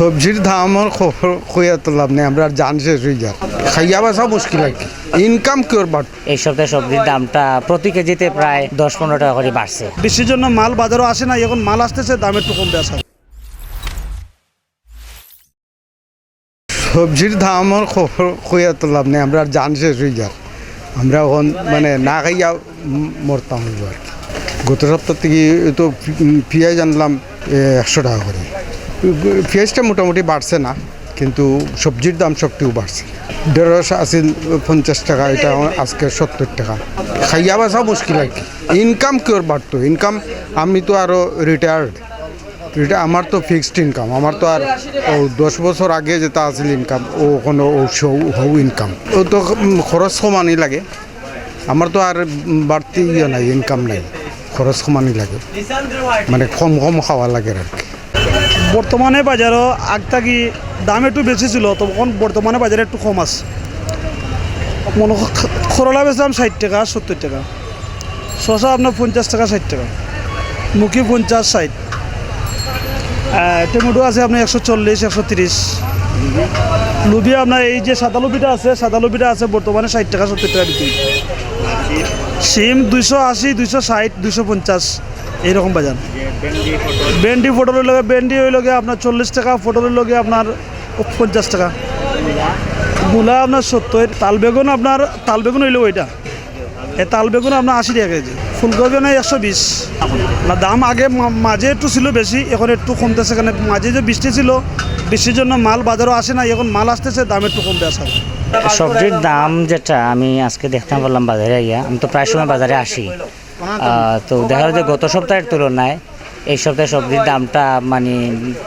সবজির দাম খুঁয়া তো লাভ নেই আমরা জান শেষ হয়ে যায় খাইয়া বাসা মুশকিল আর কি। ইনকাম কিওর বাট এই সপ্তাহে সবজির দামটা প্রতি কেজিতে প্রায় দশ পনেরো টাকা করে বাড়ছে। বৃষ্টির জন্য মাল বাজারও আসে না এখন মাল আসতেছে দাম একটু কমবে আসা সবজির দাম খুঁয়া তো লাভ নেই আমরা আর জান শেষ হয়ে যায় আমরা এখন মানে না খাইয়া মরতাম আর কি। গত সপ্তাহ থেকে তো পেঁয়াজ আনলাম একশো টাকা করে। পেঁয়াজটা মোটামুটি বাড়ছে না, কিন্তু সবজির দাম সবটিও বাড়ছে। ঢেঁড়স আছিল পঞ্চাশ টাকা, এটা আজকে সত্তর টাকা। খাইয়া বাসা মুশকিল আর কি। Income cure বাড়তো? ইনকাম আমি তো আরও রিটায়ার্ড এটা আমার তো ফিক্সড ইনকাম আমার তো আর, ও দশ বছর আগে যেটা আছিল ইনকাম ও কোনো হৌ ইনকাম ও তো খরচ সমানই লাগে। আমার তো আর বাড়তি ইয়ে নাই ইনকাম নাই। খরচ সমানই লাগে। মানে কম কম খাওয়া লাগে আর কি। বর্তমানে বাজারও আগ থাকি দাম একটু বেশি ছিল তখন বর্তমানে বাজারে একটু কম আছে। মনে করলা বেচলাম ষাট টাকা সত্তর টাকা। শশা আপনার পঞ্চাশ টাকা ষাট টাকা। মুখি পঞ্চাশ ষাট। টমেটো আছে আপনার একশো চল্লিশ একশো তিরিশ। লুবি আপনার এই যে সাদা লুবিটা আছে সাদা লুবিটা আছে বর্তমানে ষাট টাকা সত্তর টাকা বিক্রি। সিম দুইশো আশি দুইশো ষাট দুইশো পঞ্চাশ। এইরকম বাজার? ভেন্ডি পটলের লগে ভেন্ডি হইল গিয়ে আপনার চল্লিশ টাকা পটলের লগে আপনার পঞ্চাশ টাকা। মূলা আপনার সত্তর, তাল বেগুন আপনার, তাল বেগুন হইল ওইটা। এই তাল বেগুন আপনার আশি টাকা কেজি, ফুলকপি না একশো বিশ। না, দাম আগে মাঝে একটু ছিল বেশি, এখন একটু কমতেছে, কারণ মাঝে যে বৃষ্টি ছিল, বৃষ্টির জন্য মাল বাজারও আসে না এখন মাল আসতেছে, দাম একটু কমবে আসা সবজির দাম যেটা আমি আজকে দেখতে পারলাম বাজারে গিয়া আমি তো প্রায় সময় বাজারে আসি। তো। দেখা যায় যে গত সপ্তাহের তুলনায় এই সপ্তাহে সবজির দামটা মানে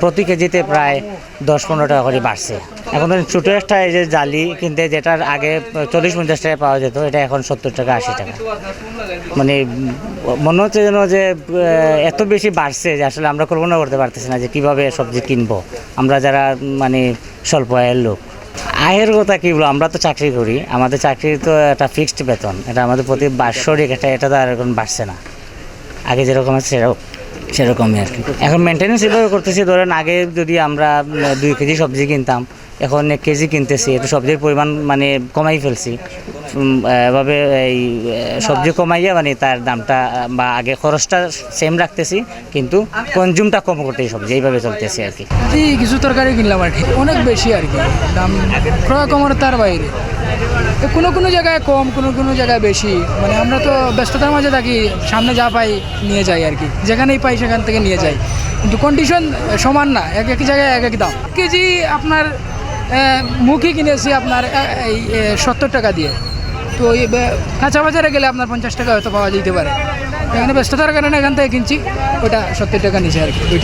প্রতি কেজিতে প্রায় দশ পনেরো টাকা করে বাড়ছে। এখন ধরেন ছোটো একটা এই যে জালি কিনতে যেটার আগে চল্লিশ পঞ্চাশ টাকা পাওয়া যেত এটা এখন সত্তর টাকা আশি টাকা। মানে মনে হচ্ছে যেন যে এত বেশি বাড়ছে যে আসলে আমরা কল্পনা করতে পারতেছি না যে কীভাবে সবজি কিনবো। আমরা যারা মানে স্বল্প আয়ের লোক আয়ের কথা কী বলো আমরা তো চাকরি করি। আমাদের চাকরি তো একটা ফিক্সড বেতন। এটা আমাদের প্রতি বাৎসরিক এটা এটা তো আর এখন বাড়ছে না। আগে যেরকম আছে সেরকম। সেরকমই আর কি। এখন মেনটেন্যান্স এভাবে করতেছি, ধরেন আগে যদি আমরা দুই কেজি সবজি কিনতাম, এখন এক কেজি কিনতেছি, একটু সবজির পরিমাণ মানে কমাই ফেলছি। এভাবে এই সবজি কমাইয়া মানে তার দামটা, বা আগে খরচটা সেম রাখতেছি, কিন্তু কনজিউমটা কম করতেছি সবজি, এইভাবে চলতেছি আর কি। কিছু তরকারি কিনলাম আর কি, অনেক বেশি আর কি, দাম ক্রয় কমার তার বাইরে। কোনো কোনো জায়গায় কম, কোনো কোনো জায়গায় বেশি মানে আমরা তো ব্যস্ততার মাঝে থাকি, সামনে যা পাই নিয়ে যাই আর কি, যেখানেই পাই সেখান থেকে নিয়ে যাই কিন্তু কন্ডিশন সমান না, এক এক জায়গায় এক এক দাম। কেজি আপনার মুখি কিনেছি আপনার এই সত্তর টাকা দিয়ে। তো এই কাঁচা বাজারে গেলে আপনার পঞ্চাশ টাকা হয়তো পাওয়া যেতে পারে। এখানে ব্যস্ততার কারণে এখান থেকে কিনছি, ওটা সত্তর টাকা নিচে আর কি, ওইটাই।